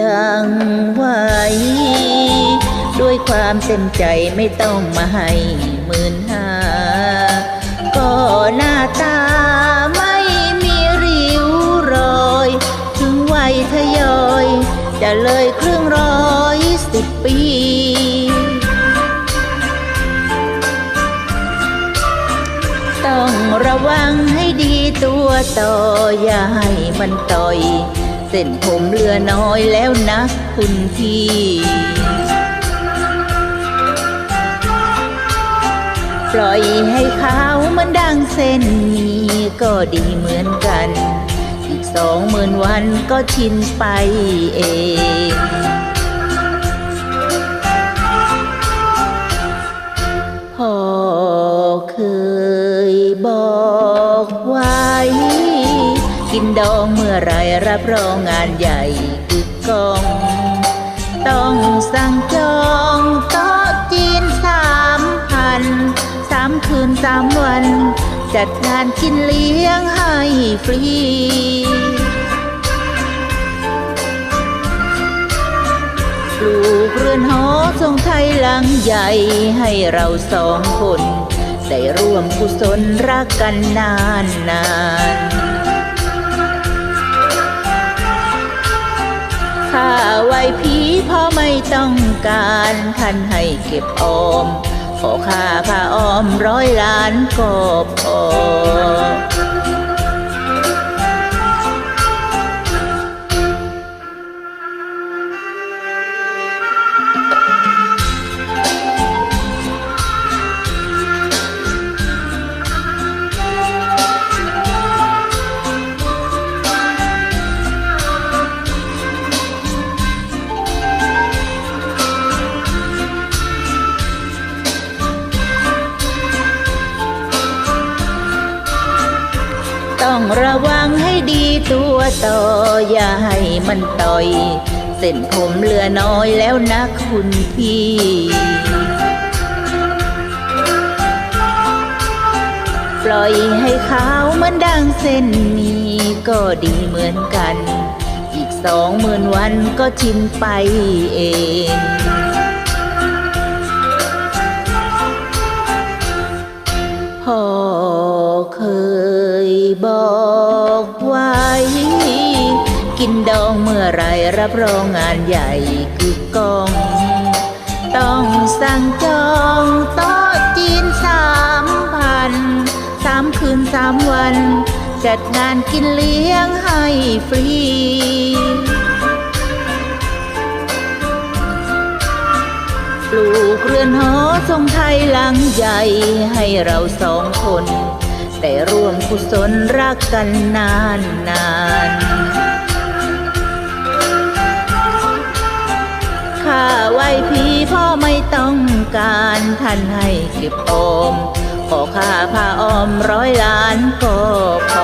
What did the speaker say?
ยังไหวด้วยความเต็มใจไม่ต้องมาให้หมื่นห้าก็หน้าตาไม่มีริ้วรอย ถึงวัยทยอย จะเลยครึ่งร้อยสิบปีต้องระวังให้ดีตัวต่ออย่าให้มันต่อย เส้นผมเหลือน้อยแล้วนะคุณพี่ปล่อยให้ขาวมันดังเส้นหมีก็ดีเหมือนกัน อีกสองหมื่นวันก็ชินไปเองพ่อเคยบอก กินดองเมื่อไรรับรองงานใหญ่กึกกอง ต้องสั่งจองโต๊ะจีนสามพันสามคืนสามวัน จัดงานกินเลี้ยงให้ฟรีปลูกเรือนหอทรงไทยหลังใหญ่ให้เราสองคน ได้ร่วมกุศลรักกันนานนาน ข้าไว้ผีพ่อไม่ต้องการท่านให้เก็บออม ขอข้าผ้าอ้อมร้อยล้านก็พอ ต้องระวังให้ดีตัวต่อ อย่าให้มันต่อย เส้นผมเหลือน้อยแล้วนะคุณพี่ปล่อยให้ขาวมือนดังเส้นมีก็ดีเหมือนกัน อีกสองหมื่นวันก็ชินไปเอง พ่อเคย บอกไว้ กินดองเมื่อไรรับรองงานใหญ่คือกอง ต้องสั่งจองโต๊ะจีนสามพันสามคืนสามวัน จัดงานกินเลี้ยงให้ฟรีปลูกเรือนหอทรงไทยหลังใหญ่ให้เราสองคน ได้ร่วมกุศลรักกันนานนานข้าไว้พี่พ่อไม่ต้องการท่านให้เก็บออมขอข้าผ้าอ้อมร้อยล้านก็พอ